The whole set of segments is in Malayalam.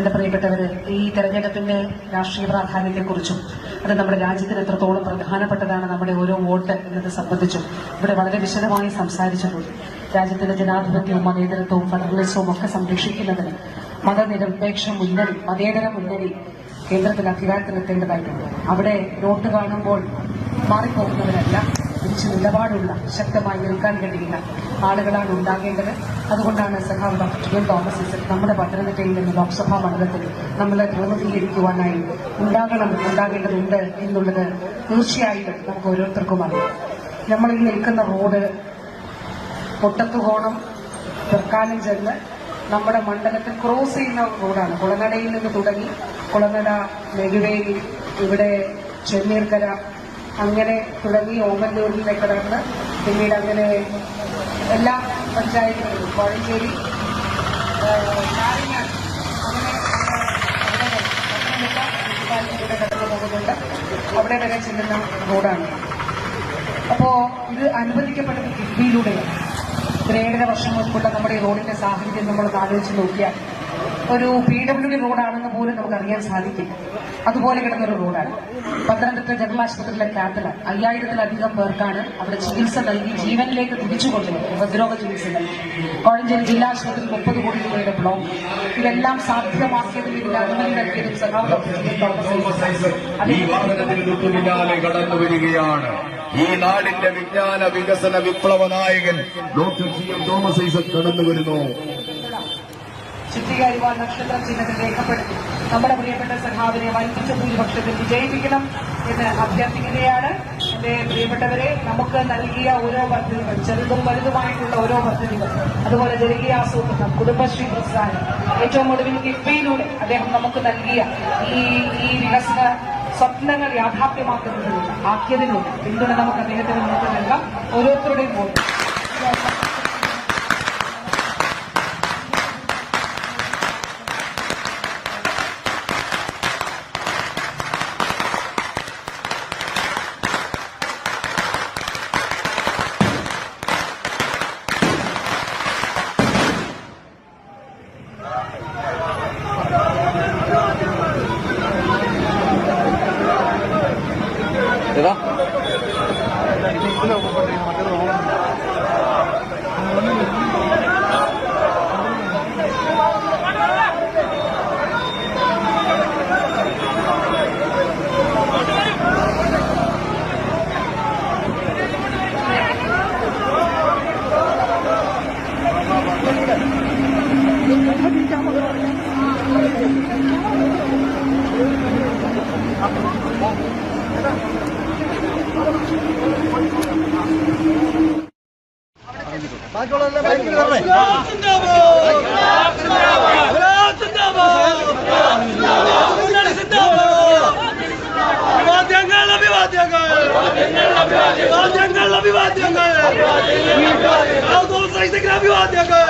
എന്റെ പ്രിയപ്പെട്ടവര് ഈ തെരഞ്ഞെടുപ്പിന്റെ രാഷ്ട്രീയ പ്രാധാന്യത്തെക്കുറിച്ചും അത് നമ്മുടെ രാജ്യത്തിന് എത്രത്തോളം പ്രധാനപ്പെട്ടതാണ് നമ്മുടെ ഓരോ വോട്ട് എന്നത് സംബന്ധിച്ചും ഇവിടെ വളരെ വിശദമായി സംസാരിച്ചിട്ടുണ്ട്. രാജ്യത്തിന്റെ ജനാധിപത്യവും മതേതരത്വവും ഫെഡറലിസവും ഒക്കെ സംരക്ഷിക്കുന്നതിന് മതനിരപേക്ഷ മുന്നണി മതേതര മുന്നണി കേന്ദ്രത്തിൽ അധികാരത്തിലെത്തേണ്ടതായിട്ടുണ്ട്. അവിടെ നോട്ട് കാണുമ്പോൾ മാറിപ്പോകുന്നവരല്ല. തിരിച്ചു നിലപാടുള്ള ശക്തമായി നിൽക്കാൻ കഴിയുന്ന ആളുകളാണ് ഉണ്ടാകേണ്ടത്. അതുകൊണ്ടാണ് സഖാവ് ഡോക്ടർ ജോൺ തോമസ് ഐസക് നമ്മുടെ പത്തനംതിട്ടയിൽ നിന്ന് ലോക്സഭാ മണ്ഡലത്തിൽ നമ്മളെ പ്രതിനിധീകരിക്കുവാനായി ഉണ്ടാകണം ഉണ്ടാകേണ്ടതുണ്ട് എന്നുള്ളത് തീർച്ചയായിട്ടും നമുക്ക് ഓരോരുത്തർക്കും അറിയാം. നമ്മൾ നിൽക്കുന്ന റോഡ് പൊട്ടത്തുകോണം തെക്കാലം ചെന്ന് നമ്മുടെ മണ്ഡലത്തിൽ ക്രോസ് ചെയ്യുന്ന റോഡാണ്. കുളനടയിൽ നിന്ന് തുടങ്ങി കുളനട നെടുവേലി ഇവിടെ ചെമ്മീർക്കര അങ്ങനെ തുടങ്ങി ഓമല്ലൂരിലെ കിടന്ന് പിന്നീട് അങ്ങനെ എല്ലാ പഞ്ചായത്തുകളിലും കോഴഞ്ചേരി അവിടെ വരെ ചെല്ലുന്ന റോഡാണ്. അപ്പോ ഇത് അനുവദിക്കപ്പെട്ടത് കിഫ്ബിയിലൂടെയാണ് ഒരു ഏഴര വർഷം മുൻപുള്ള നമ്മുടെ ഈ റോഡിന്റെ സാഹചര്യം നമ്മൾ ആലോചിച്ച് നോക്കിയാൽ ഒരു പി ഡബ്ല്യു ഡി റോഡാണെന്ന് പോലും നമുക്ക് അറിയാൻ സാധിക്കില്ല. അതുപോലെ കിടന്നൊരു റോഡാണ്. പത്തനംതിട്ട ജനറൽ ആശുപത്രിയിലെ ക്യാമ്പിൽ അയ്യായിരത്തിലധികം പേർക്കാണ് അവിടെ ചികിത്സ നൽകി ജീവനിലേക്ക് തിരിച്ചു കൊണ്ടുവരുന്നത് ഉപദ്രോഗ ചികിത്സ നൽകി. കോഴഞ്ചേരി ജില്ലാ ആശുപത്രി മുപ്പത് കോടി രൂപയുടെ ബ്ലോക്ക്. ഇതെല്ലാം സാധ്യമാക്കിയതിൽ ഇതിന്റെ അനുമതി നൽകിയതും സഖാവ് കടന്നു വരികയാണ്. ഈ നാടിന്റെ വിജ്ഞാന വികസന വിപ്ലവ നായകൻ doctor C M Thomas Isaac കടന്നു വരുന്നു. ചിത്രീകരിവാൻ നക്ഷത്ര ചിഹ്നത്തിൽ രേഖപ്പെടുത്തി. നമ്മുടെ പ്രിയപ്പെട്ട സഖാവിനെ വൻപിച്ച ഭൂരിപക്ഷത്തിൽ വിജയിപ്പിക്കണം എന്ന് അഭ്യർത്ഥിക്കുകയാണ്. എന്റെ പ്രിയപ്പെട്ടവരെ നമുക്ക് നൽകിയ ഓരോ പദ്ധതികൾ ചെറുതും വലുതുമായിട്ടുള്ള ഓരോ പദ്ധതികൾ അതുപോലെ ജനകീയ ആസൂത്രണം കുടുംബശ്രീ പ്രസ്ഥാനം ഏറ്റവും ഒടുവിൽ കിഫ്ബിയിലൂടെ അദ്ദേഹം നമുക്ക് നൽകിയ ഈ ഈ വികസന സ്വപ്നങ്ങൾ യാഥാർത്ഥ്യമാക്കുന്നതിലൂടെ ആക്കിയതിലൂടെ പിന്തുണ നമുക്ക് അദ്ദേഹത്തിന് നമുക്ക് നൽകാം. ഓരോരുത്തരുടെയും വോട്ട് അഭിവാദ്യങ്ങൾ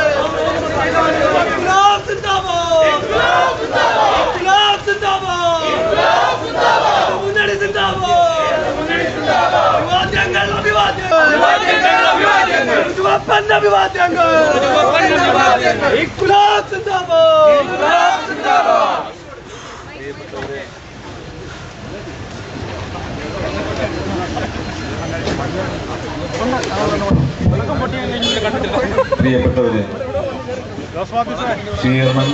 ചുവപ്പൻ അഭിവാദ്യങ്ങൾ പ്രിയപ്പെട്ടവര് സ്വീകരണം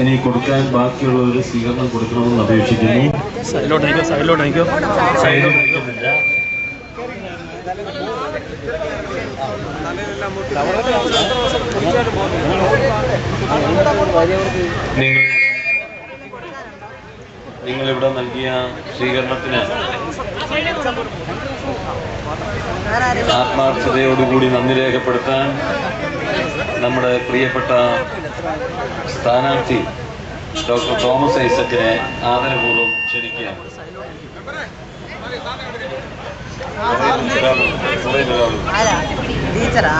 ഇനി കൊടുക്കാൻ ബാക്കിയുള്ളവർ സ്വീകരണം കൊടുക്കണമെന്ന് അപേക്ഷിക്കുന്നു. നിങ്ങൾ നിങ്ങളിവിടെ നൽകിയ സ്വീകരണത്തിന് ആത്മാർത്ഥതയോടുകൂടി നന്ദി രേഖപ്പെടുത്താൻ നമ്മുടെ പ്രിയപ്പെട്ട സ്ഥാനാർത്ഥി ഡോക്ടർ തോമസ് ഐസക്കിനെ ആദരപൂർവം ക്ഷണിക്കുകയാണ്. అలా టీచరా